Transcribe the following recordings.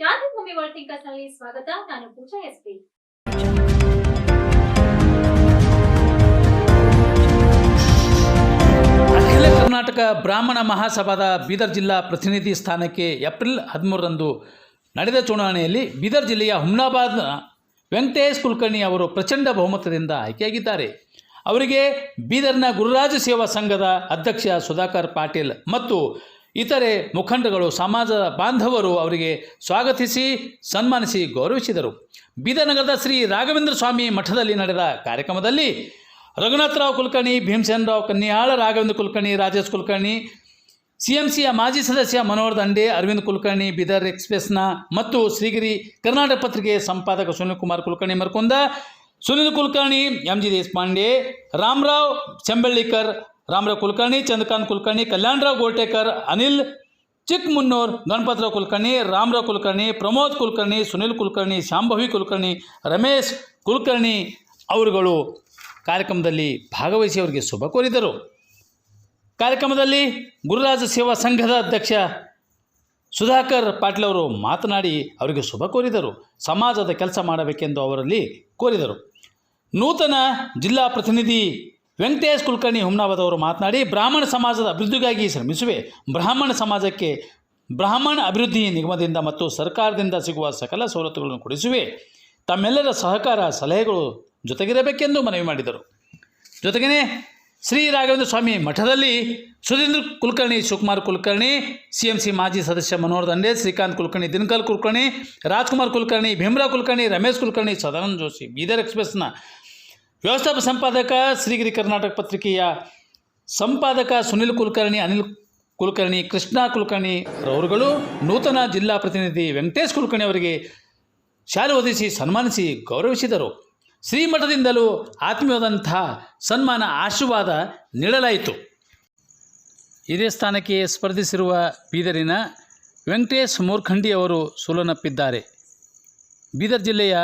ಕ್ರಾಂತಿಭೂಮಿ world ಥಿಂಕರ್ಸ್ನಲ್ಲಿ ಸ್ವಾಗತ. ನಾನು ಪೂಜಾ SP ಅಖಿಲ ಕರ್ನಾಟಕ ಬ್ರಾಹ್ಮಣ ಮಹಾಸಭಾದ ಬೀದರ್ ಜಿಲ್ಲಾ ಪ್ರತಿನಿಧಿ ಸ್ಥಾನಕ್ಕೆ ಏಪ್ರಿಲ್ ಹದಿಮೂರರಂದು ನಡೆದ ಚುನಾವಣೆಯಲ್ಲಿ ಬೀದರ್ ಜಿಲ್ಲೆಯ ಹುಮ್ನಾಬಾದ್ ವೆಂಕಟೇಶ್ ಕುಲಕರ್ಣಿ ಅವರು ಪ್ರಚಂಡ ಬಹುಮತದಿಂದ ಆಯ್ಕೆಯಾಗಿದ್ದಾರೆ. ಅವರಿಗೆ ಬೀದರ್ನ ಗುರುರಾಜ ಸೇವಾ ಸಂಘದ ಅಧ್ಯಕ್ಷ ಸುಧಾಕರ್ ಪಾಟೀಲ್ ಮತ್ತು ಇತರೆ ಮುಖಂಡಗಳು, ಸಮಾಜದ ಬಾಂಧವರು ಅವರಿಗೆ ಸ್ವಾಗತಿಸಿ, ಸನ್ಮಾನಿಸಿ ಗೌರವಿಸಿದರು. ಬೀದನಗರದ ಶ್ರೀ ರಾಘವೇಂದ್ರ ಸ್ವಾಮಿ ಮಠದಲ್ಲಿ ನಡೆದ ಕಾರ್ಯಕ್ರಮದಲ್ಲಿ ರಘುನಾಥರಾವ್ ಕುಲಕರ್ಣಿ ಭೀಮಸೇನರಾವ್ ಕನ್ಯಾಳ ರಾಘವೇಂದ್ರ ಕುಲಕರ್ಣಿ, ರಾಜೇಶ್ ಕುಲಕರ್ಣಿ ಸಿಎಂಸಿಯ ಮಾಜಿ ಸದಸ್ಯ ಮನೋಹರ್ ದಂಡೆ, ಅರವಿಂದ್ ಕುಲಕರ್ಣಿ, ಬೀದರ್ ಎಕ್ಸ್ಪ್ರೆಸ್ನ ಮತ್ತು ಶ್ರೀಗಿರಿ ಕರ್ನಾಟಕ ಪತ್ರಿಕೆ ಸಂಪಾದಕ ಸುನಿಲ್ ಕುಮಾರ್ ಕುಲಕರ್ಣಿ ಮರ್ಕೊಂದ ಸುನಿಲ್ ಕುಲಕರ್ಣಿ ಎಂ ಜಿ ದೇಶಪಾಂಡೆ ರಾಮರಾವ್ ಚೆಂಬಳ್ಳಿಕರ್ ರಾಮರಾವ್ ಕುಲಕರ್ಣಿ, ಚಂದ್ರಕಾಂತ್ ಕುಲಕರ್ಣಿ, ಕಲ್ಯಾಣರಾವ್ ಗೋಟೇಕರ್ ಅನಿಲ್ ಚಿಕ್ಕಮುನ್ನೂರ್ ಗಣಪತರಾವ್ ಕುಲಕರ್ಣಿ, ರಾಮರಾವ್ ಕುಲಕರ್ಣಿ, ಪ್ರಮೋದ್ ಕುಲಕರ್ಣಿ, ಸುನಿಲ್ ಕುಲಕರ್ಣಿ, ಶಾಂಭವಿ ಕುಲಕರ್ಣಿ, ರಮೇಶ್ ಕುಲಕರ್ಣಿ ಅವರುಗಳು ಕಾರ್ಯಕ್ರಮದಲ್ಲಿ ಭಾಗವಹಿಸಿ ಅವರಿಗೆ ಶುಭ ಕೋರಿದರು. ಕಾರ್ಯಕ್ರಮದಲ್ಲಿ ಗುರುರಾಜ ಸೇವಾ ಸಂಘದ ಅಧ್ಯಕ್ಷ ಸುಧಾಕರ್ ಪಾಟೀಲ್ ಅವರು ಮಾತನಾಡಿ ಅವರಿಗೆ ಶುಭ ಕೋರಿದರು. ಸಮಾಜದ ಕೆಲಸ ಮಾಡಬೇಕೆಂದು ಅವರಲ್ಲಿ ಕೋರಿದರು. ನೂತನ ಜಿಲ್ಲಾ ಪ್ರತಿನಿಧಿ ವೆಂಕಟೇಶ್ ಕುಲಕರ್ಣಿ ಹುಮ್ನಾಬಾದ್ ಅವರು ಮಾತನಾಡಿ, ಬ್ರಾಹ್ಮಣ ಸಮಾಜದ ಅಭಿವೃದ್ಧಿಗಾಗಿ ಶ್ರಮಿಸುವೆ. ಬ್ರಾಹ್ಮಣ ಸಮಾಜಕ್ಕೆ ಬ್ರಾಹ್ಮಣ ಅಭಿವೃದ್ಧಿ ನಿಗಮದಿಂದ ಮತ್ತು ಸರ್ಕಾರದಿಂದ ಸಿಗುವ ಸಕಲ ಸವಲತ್ತುಗಳನ್ನು ಕೊಡಿಸುವೆ. ತಮ್ಮೆಲ್ಲರ ಸಹಕಾರ, ಸಲಹೆಗಳು ಜೊತೆಗಿರಬೇಕೆಂದು ಮನವಿ ಮಾಡಿದರು. ಜೊತೆಗೇ ಶ್ರೀ ರಾಘವೇಂದ್ರ ಸ್ವಾಮಿ ಮಠದಲ್ಲಿ Sudhindra Kulkarni, Shivakumar Kulkarni C M C ಮಾಜಿ ಸದಸ್ಯ ಮನೋಹರ್ ದಂಡೆ, ಶ್ರೀಕಾಂತ್ ಕುಲಕರ್ಣಿ ದಿನಕರ್ ಕುಲಕರ್ಣಿ, ರಾಜ್ಕುಮಾರ್ ಕುಲಕರ್ಣಿ, ಭೀಮ್ರಾ ಕುಲಕರ್ಣಿ, ರಮೇಶ್ ಕುಲಕರ್ಣಿ, ಸದಾನಂದ ಜೋಶಿ, ಬೀದರ್ ಎಕ್ಸ್ಪ್ರೆಸ್ನ ವ್ಯವಸ್ಥಾಪಕ ಸಂಪಾದಕ ಶ್ರೀಗಿರಿ ಕರ್ನಾಟಕ ಪತ್ರಿಕೆಯ ಸಂಪಾದಕ ಸುನಿಲ್ ಕುಲಕರ್ಣಿ, ಅನಿಲ್ ಕುಲಕರ್ಣಿ, ಕೃಷ್ಣ ಕುಲಕರ್ಣಿ ರವರುಗಳು, ನೂತನ ಜಿಲ್ಲಾ ಪ್ರತಿನಿಧಿ ವೆಂಕಟೇಶ್ ಕುಲಕರ್ಣಿ ಅವರಿಗೆ ಶಾಲೆ ಒದಿಸಿ ಸನ್ಮಾನಿಸಿ ಗೌರವಿಸಿದರು. ಶ್ರೀಮಠದಿಂದಲೂ ಆತ್ಮೀಯವಾದಂಥ ಸನ್ಮಾನ, ಆಶೀರ್ವಾದ ನೀಡಲಾಯಿತು. ಇದೇ ಸ್ಥಾನಕ್ಕೆ ಸ್ಪರ್ಧಿಸಿರುವ ಬೀದರಿನ ವೆಂಕಟೇಶ್ ಮೂರ್ಖಂಡಿ ಅವರು ಸೋಲನಪ್ಪಿದ್ದಾರೆ. ಬೀದರ್ ಜಿಲ್ಲೆಯ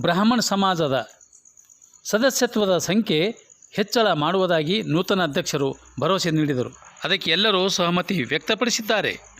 ಬ್ರಾಹ್ಮಣ ಸಮಾಜದ ಸದಸ್ಯತ್ವದ ಸಂಖ್ಯೆ ಹೆಚ್ಚಳ ಮಾಡುವುದಾಗಿ ನೂತನ ಅಧ್ಯಕ್ಷರು ಭರವಸೆ ನೀಡಿದರು. ಅದಕ್ಕೆ ಎಲ್ಲರೂ ಸಹಮತಿ ವ್ಯಕ್ತಪಡಿಸಿದ್ದಾರೆ.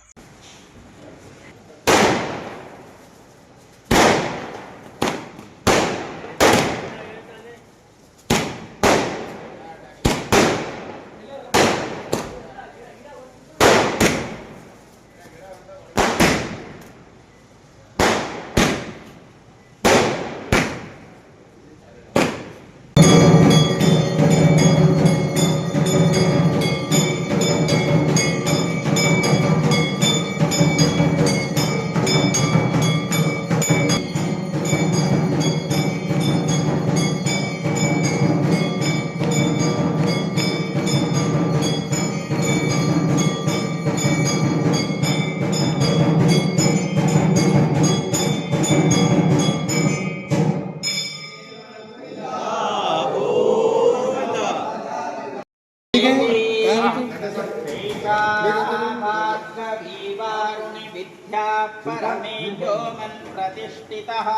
विद्या परमेजो मन्प्रतिष्ठितः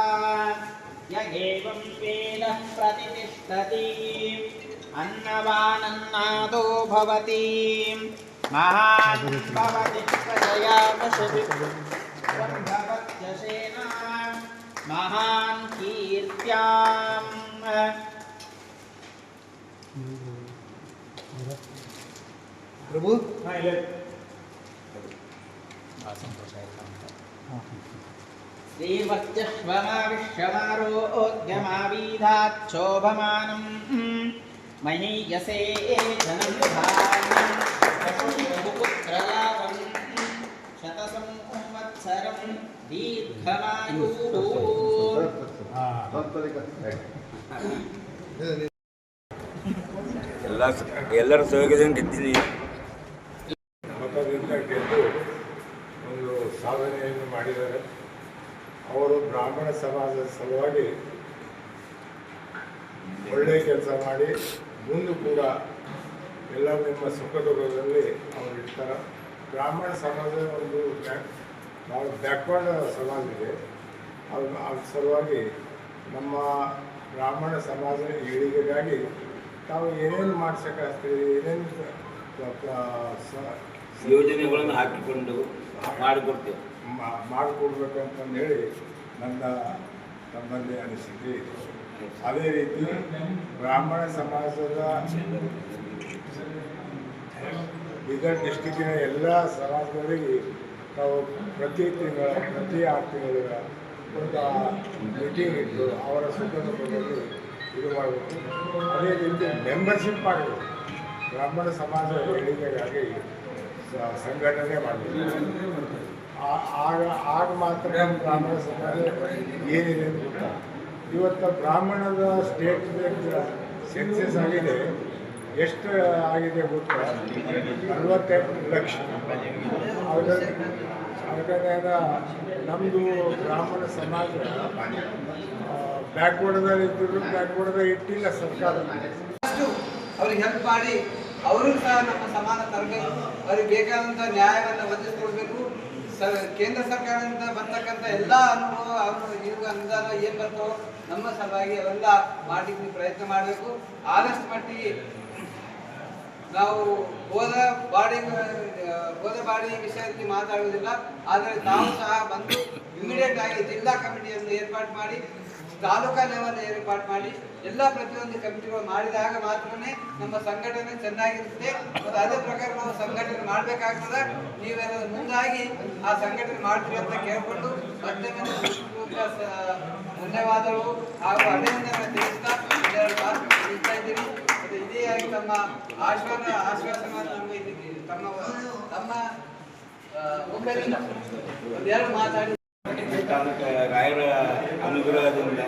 य एवं वेदः प्रतिष्ठति अन्नवानन्नादो भवति महान् भवति प्रजयावशविभवत्यशेन महान् कीर्त्याम् ప్రభు? శ్రీవక్ష్మమావిష్యమారోద్యమావీధాక్షోభమానం మహీయసే ధనం పుత్రలాభం శతసంవత్సరం దీర్ఘమాయూ ಎಲ್ಲ ಎಲ್ಲರ ಸೌಕರ್ಯ ಗೆದ್ದೀನಿ ಸಾಧನೆಯನ್ನು ಮಾಡಿದ್ದಾರೆ ಅವರು ಬ್ರಾಹ್ಮಣ ಸಮಾಜದ ಸಲುವಾಗಿ ಒಳ್ಳೆಯ ಕೆಲಸ ಮಾಡಿ ಮುಂದೆ ಕೂಡ ಎಲ್ಲ ನಿಮ್ಮ ಸುಖ ದುಃಖದಲ್ಲಿ ಅವರು ಇರ್ತಾರೆ ಬ್ರಾಹ್ಮಣ ಸಮಾಜ ಒಂದು ಭಾಳ ಬ್ಯಾಕ್ವರ್ಡ್ ಸಮಾಜ ಇದೆ ಅದು ಅದ್ರ ಸಲುವಾಗಿ ನಮ್ಮ ಬ್ರಾಹ್ಮಣ ಸಮಾಜದ ಏಳಿಗೆಗಾಗಿ ತಾವು ಏನೇನು ಮಾಡ್ಸಕ್ಕಾಗ್ತದೆ ಏನೇನು ಯೋಜನೆಗಳನ್ನು ಹಾಕಿಕೊಂಡು ಮಾಡಿಕೊಡ್ತೇವೆ. ಮಾ- ಮಾಡಿಕೊಡ್ಬೇಕು ಅಂತಂದೇಳಿ ನನ್ನ ನಮ್ಮಲ್ಲಿ ಅನಿಸಿಕೆ ಅದೇ ರೀತಿ ಬ್ರಾಹ್ಮಣ ಸಮಾಜದ ಬೀದರ್ ಡಿಸ್ಟಿಕ್ಕಿನ ಎಲ್ಲ ಸಮಾಜದವರಿಗೆ ನಾವು ಪ್ರತಿ ತಿಂಗಳ, ಪ್ರತಿ ಆರು ತಿಂಗಳ ಒಂದು ಮೀಟಿಂಗ್ ಇಟ್ಟು ಅವರ ಸಂದರ್ಭದಲ್ಲಿ ಇದು ಮಾಡಬೇಕು. ಅದೇ ರೀತಿ ಮೆಂಬರ್ಶಿಪ್ ಮಾಡಬೇಕು ಬ್ರಾಹ್ಮಣ ಸಮಾಜದ ಏಳಿಗೆಗಾಗಿ ಸಂಘಟನೆ ಮಾಡಬೇಕು. ಆಗ ಆಗ ಮಾತ್ರ ಬ್ರಾಹ್ಮಣ ಸಮಾಜ ಏನಿದೆ ಅಂತ. ಗೊತ್ತಾಗ್ತದೆ ಇವತ್ತು ಬ್ರಾಹ್ಮಣದ ಸ್ಟೇಟ್ ಸೆನ್ಸಸ್ ಆಗಿದೆ. ಎಷ್ಟು ಆಗಿದೆ ಗೊತ್ತಾ? ನಲವತ್ತೆಂಟು ಲಕ್ಷ. ಅದಕ್ಕೆ ನಮ್ಮದು ಬ್ರಾಹ್ಮಣ ಸಮಾಜ ಬ್ಯಾಕ್ವರ್ಡ್ದಲ್ಲಿ ಇದ್ದರೂ ಬ್ಯಾಕ್ವರ್ಡ್ದಾಗ ಇಟ್ಟಿಲ್ಲ ಸರ್ಕಾರ. ಅವ್ರಿಗೆ ಹೆಲ್ಪ್ ಮಾಡಿ, ಅವರು ಸಹ ನಮ್ಮ ಸಮಾನ ತರಬೇಕು. ಅವ್ರಿಗೆ ಬೇಕಾದಂಥ ನ್ಯಾಯವನ್ನು ಒದಗಿಸ್ಕೊಡ್ಬೇಕು. ಸ ಕೇಂದ್ರ ಸರ್ಕಾರದಿಂದ ಬರ್ತಕ್ಕಂಥ ಎಲ್ಲ ಅನುಭವ ಅವರು ಇರುವ ಅನುದಾನ ಏನು ಬರ್ತವೋ ನಮ್ಮ ಸಲುವಾಗಿ ಅವೆಲ್ಲ ಮಾಡಲಿಕ್ಕೆ ಪ್ರಯತ್ನ ಮಾಡಬೇಕು. ಆದಷ್ಟು ಮಟ್ಟಿಗೆ ನಾವು ಹೋದ ಬಾಡಿ ಹೋದ ಬಾಡಿ ವಿಷಯದಲ್ಲಿ ಮಾತಾಡುವುದಿಲ್ಲ. ಆದರೆ ನಾವು ಸಹ ಬಂದು ಇಮಿಡಿಯೇಟ್ ಆಗಿ ಜಿಲ್ಲಾ ಕಮಿಟಿಯನ್ನು ಏರ್ಪಾಡು ಮಾಡಿ ತಾಲೂಕಾ ಲೆವೆಲ್ ಏರ್ಪಾಡು ಮಾಡಿ ಎಲ್ಲ ಪ್ರತಿಯೊಂದು ಕಮಿಟಿಗಳು ಮಾಡಿದಾಗ ಮಾತ್ರನೇ ನಮ್ಮ ಸಂಘಟನೆ ಚೆನ್ನಾಗಿರುತ್ತೆ. ಮತ್ತು ಅದೇ ಪ್ರಕಾರ ನಾವು ಸಂಘಟನೆ ಮಾಡಬೇಕಾಗ್ತದೆ. ನೀವೆಲ್ಲ ಮುಂದಾಗಿ ಆ ಸಂಘಟನೆ ಮಾಡ್ತೀರಿ ಅಂತ ಕೇಳ್ಕೊಂಡು ಮತ್ತೆ ಧನ್ಯವಾದಗಳು ಹಾಗೂ ಅಭಿನಂದನೆ ತಿಳಿಸ್ತಾ ತಿಳಿಸ್ತಾ ಇದ್ದೀನಿ. ಮತ್ತು ಇದೇ ಆಗಿ ತಮ್ಮ ಆಶ್ವಾಸ ಆಶ್ವಾಸನ ನಮ್ಮ ತಮ್ಮ ತಮ್ಮ ಒಂದೆರಡು ಮಾತಾಡಿ. ಕಾರಣಕ್ಕೆ ರಾಯರ ಅನುಗ್ರಹದಿಂದ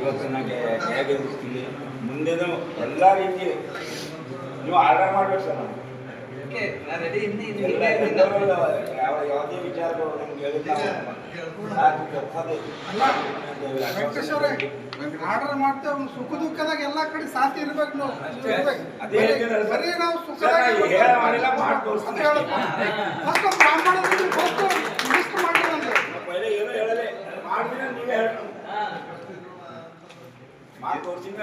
ಇವತ್ತು ನನಗೆ ಮುಂದೆನೂ ಎಲ್ಲ ರೀತಿ ನೀವು ಆರ್ಡರ್ ಮಾಡಬೇಕು ಸರ್ ನಾನು ಯಾವುದೇ ವಿಚಾರಗಳು ನಮ್ಗೆ ಆರ್ಡರ್ ಸುಖ ದುಃಖದಾಗ ಎಲ್ಲ ಕಡೆ ಸಾಥಿ ಇರಬೇಕು ನಾವು. ಬರೀ ನಾವು ಸುಖ ಮಾಡಿಲ್ಲ, ಮಾಡಿ ಅಂತ ನೀವೇ ಹೇಳಿ ಮಾಡಿ ತೋರಿಸಿದ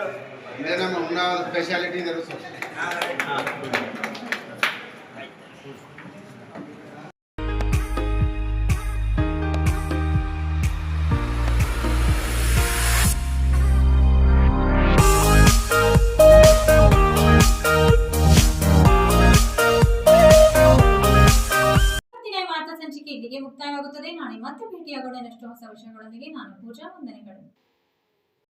ಇದೇ ನಮ್ಮ ಹುನ್ನಾವದ ಸ್ಪೆಷಾಲಿಟಿ ಇದೆ ಸರ್. ಭೇಟಿಯಾಗೋಣ ಹೊಸ ವಿಷಯಗಳೊಂದಿಗೆ ನಾನು ಪೂಜಾ ವಂದನೆಗಳು.